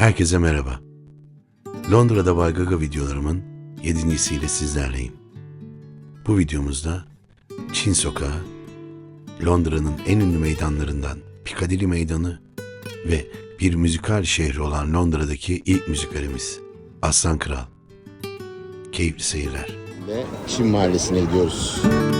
Herkese merhaba. Londra'da Bay Gaga videolarımın yedincisiyle sizlerleyim. Bu videomuzda Çin Sokağı, Londra'nın en ünlü meydanlarından Piccadilly Meydanı ve bir müzikal şehri olan Londra'daki ilk müzikalimiz Aslan Kral. Keyifli seyirler. Ve Çin Mahallesi'ne gidiyoruz. Rồi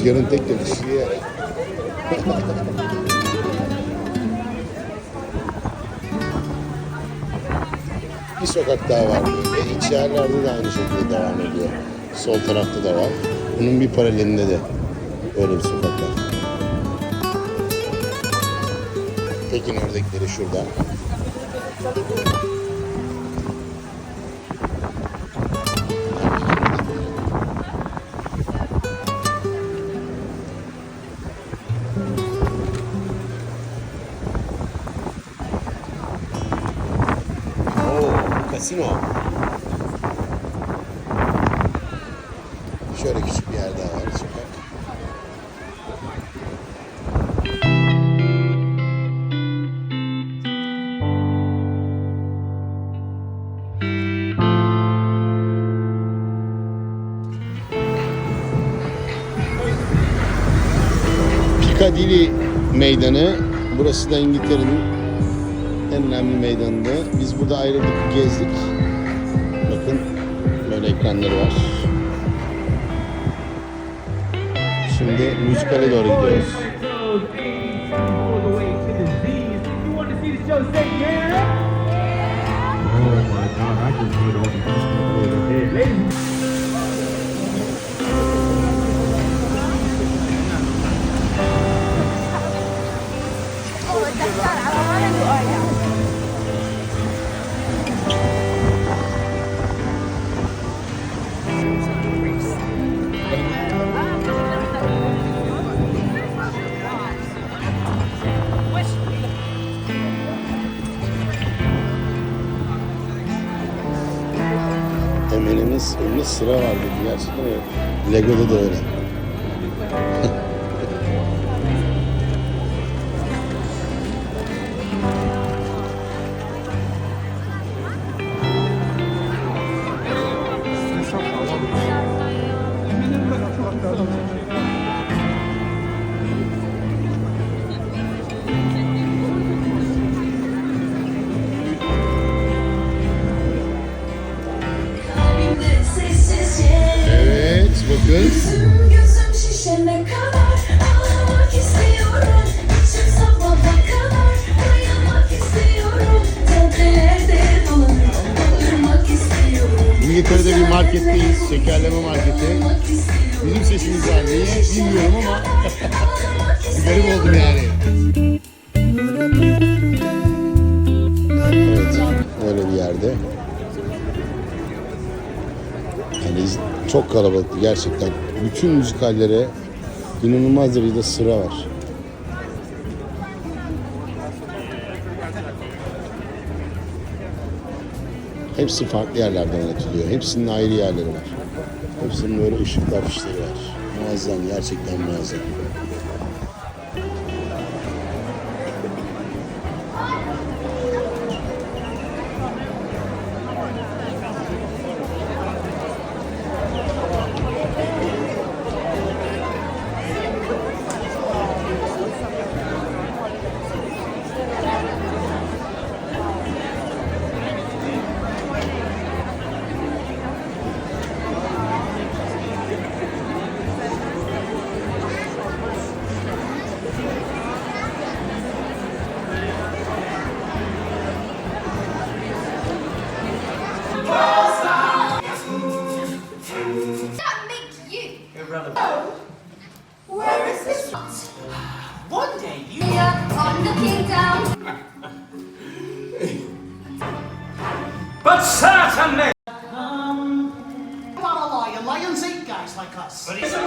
Rüzgarın tek yer. bir sokak daha var. Ve iç yerlerde de aynı şekilde devam ediyor. Sol tarafta da var. Bunun bir paralelinde de öyle bir sokak var. Tekin ördekleri şurada. Kasino. Şöyle küçük bir yer daha var sokak. Piccadilly Meydanı. Burası da İngiltere'nin en önemli meydanında. Biz burada ayrıldık, gezdik. Bakın böyle ekranları var. Şimdi müzikale doğru gidiyoruz. all. Oh my God, I put on the Emelimiz önünde sıra var dedi. Gerçekten öyle. Lego'da da öyle. marketteyiz. Şekerleme marketi. Bizim sesimiz var. Niye bilmiyorum ama garip oldum yani. Evet, öyle bir yerde. Yani çok kalabalık gerçekten. Bütün müzikallere inanılmaz derecede sıra var. Hepsi farklı yerlerden oynatılıyor. Hepsinin ayrı yerleri var. Hepsinin böyle ışıklı afişleri var. Muazzam, gerçekten muazzam. This? One day you I'm looking down. But certainly Not a liar. Lions eat guys like us. But it's a